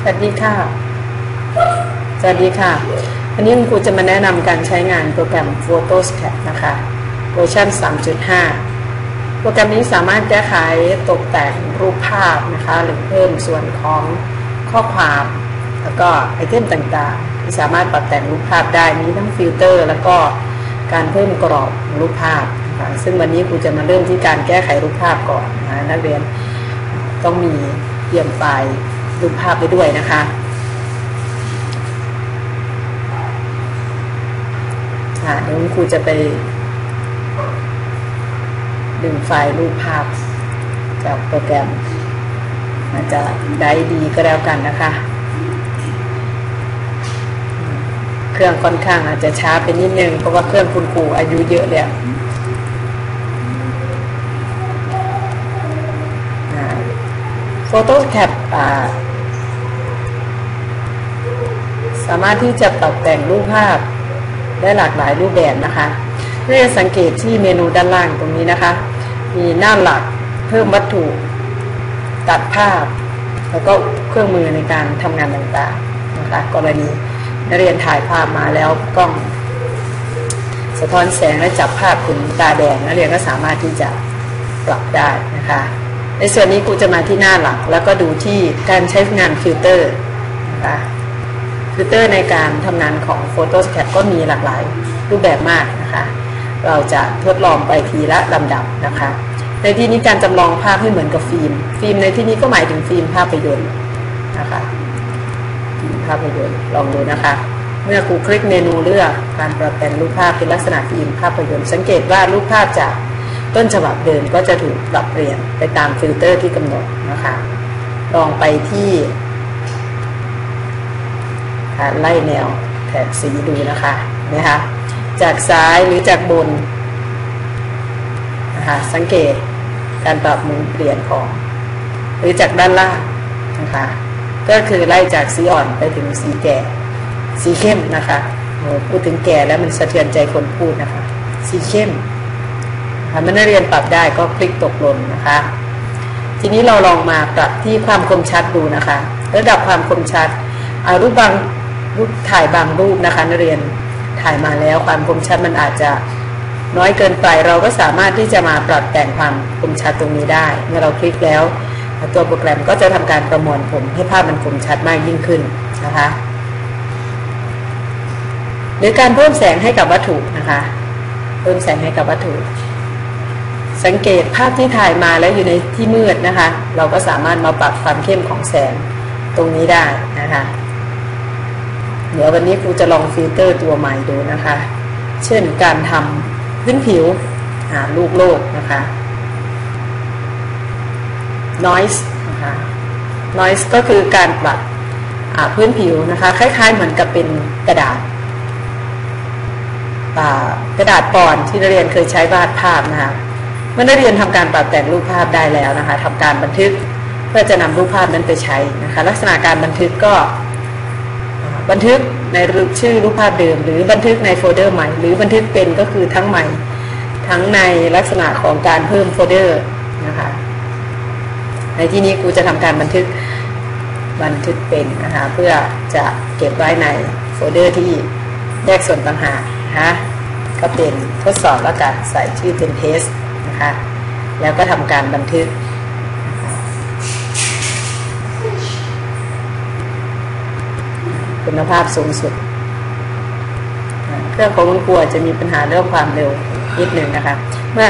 สวัสดีค่ะ สวัสดีค่ะ วันนี้คุณครูจะมาแนะนำการใช้งานโปรแกรม Photoshop นะคะ เวอร์ชัน3.5 โปรแกรมนี้สามารถแก้ไขตกแต่งรูปภาพนะคะ หรือเพิ่มส่วนของข้อความ แล้วก็ไอเทมต่างๆ ที่สามารถปรับแต่งรูปภาพได้ มีทั้งฟิลเตอร์ แล้วก็การเพิ่มกรอบรูปภาพนะคะซึ่งวันนี้ครูจะมาเริ่มที่การแก้ไขรูปภาพก่อนนะนักเรียนต้องมีเตรียมไฟล์ รูปภาพไปด้วยนะคะอ่าเดี๋ยวคุณครูจะไป ดึงไฟล์รูปภาพจากโปรแกรมอาจจะได้ดีก็แล้วกันนะคะ เครื่องค่อนข้างอาจจะช้าไปนิดนึง เพราะว่าเครื่องคุณครูอายุเยอะแล้วโฟโต้แคป สามารถที่จะปรับแต่งรูปภาพได้หลากหลายรูปแบบนะคะเพื่อสังเกตที่เมนูด้านล่างตรงนี้นะคะ มีหน้าหลักเพิ่มวัตถุ ตัดภาพ แล้วก็เครื่องมือในการทำงานต่างๆนะคะกรณีนักเรียนถ่ายภาพมาแล้วกล้อง สะท้อนแสงและจับภาพคุณตาแดงนักเรียนก็สามารถที่จะปรับได้นะคะ ในส่วนนี้ครูจะมาที่หน้าหลัก แล้วก็ดูที่การใช้งานฟิลเตอร์นะคะ ฟิลเตอร์ในการทำงานของ Photoshop ก็มีหลากหลายรูปแบบมากนะคะ เราจะทดลองไปทีละลำดับนะคะ ในที่นี้การจำลองภาพให้เหมือนกับฟิล์ม ฟิล์มในที่นี้ก็หมายถึงฟิล์มภาพยนตร์นะคะฟิล์มภาพยนตร์ลองดูนะคะ เมื่อครูคลิกเมนูเลือกการปรับแต่งรูปภาพเป็นลักษณะฟิล์มภาพยนตร์ สังเกตว่ารูปภาพจากต้นฉบับเดิมก็จะถูกปรับเปลี่ยนไปตามฟิลเตอร์ที่กำหนดนะคะ ลองไปที่ การไล่แนวแถบสีดูนะคะนะคะ จากซ้ายหรือจากบนนะคะสังเกตการปรับมุมเปลี่ยนของ หรือจากด้านล่างนะคะก็คือไล่จากสีอ่อนไปถึงสีแก่ สีเข้มนะคะพูดถึงแก่แล้วมันสะเทือนใจคนพูดนะคะ สีเข้มถ้ามันนักเรียนปรับได้ก็คลิกตกหล่นนะคะ ทีนี้เราลองมาปรับที่ความคมชัดดูนะคะ ระดับความคมชัดรูปบาง รูปถ่ายบางรูปนะคะนักเรียนถ่ายมาแล้วความคมชัดมันอาจจะน้อยเกินไปเราก็สามารถที่จะมาปรับแต่งความคมชัดตรงนี้ได้ เมื่อเราคลิกแล้ว ตัวโปรแกรมก็จะทำการประมวลผลให้ภาพมันคมชัดมากยิ่งขึ้นนะคะหรือการเพิ่มแสงให้กับวัตถุนะคะ เพิ่มแสงให้กับวัตถุ สังเกตภาพที่ถ่ายมาแล้วอยู่ในที่มืดนะคะ เราก็สามารถมาปรับความเข้มของแสงตรงนี้ได้นะคะ เดี๋ยววันนี้ครูจะลองฟิลเตอร์ตัวใหม่ดูนะคะ เช่นการทำพื้นผิวหาลูกโลกนะคะ noise นะคะ noise ก็คือการปรับพื้นผิวนะคะ คล้ายๆเหมือนกับเป็นกระดาษกระดาษปอนที่นักเรียนเคยใช้วาดภาพนะคะเมื่อนักเรียนทำการปรับแต่งรูปภาพได้แล้วนะคะทำการบันทึกเพื่อจะนำรูปภาพนั้นไปใช้นะคะ ลักษณะการบันทึกก็ บันทึกในรูปชื่อรูปภาพเดิม หรือบันทึกในโฟลเดอร์ใหม่ หรือบันทึกเป็นก็คือทั้งใหม่ ทั้งในลักษณะของการเพิ่มโฟลเดอร์นะคะในที่นี้ครูจะทำการบันทึกบันทึกเป็นนะคะเพื่อจะเก็บไว้ในโฟลเดอร์ที่แยกส่วนต่างหากนะคะก็เป็นทดสอบแล้วกันใส่ชื่อเป็นเทสนะคะแล้วก็ทำการบันทึก คุณภาพสูงสุด เครื่องของคุณครูจะมีปัญหาเรื่องความเร็วนิดหนึ่งนะคะ เมื่อ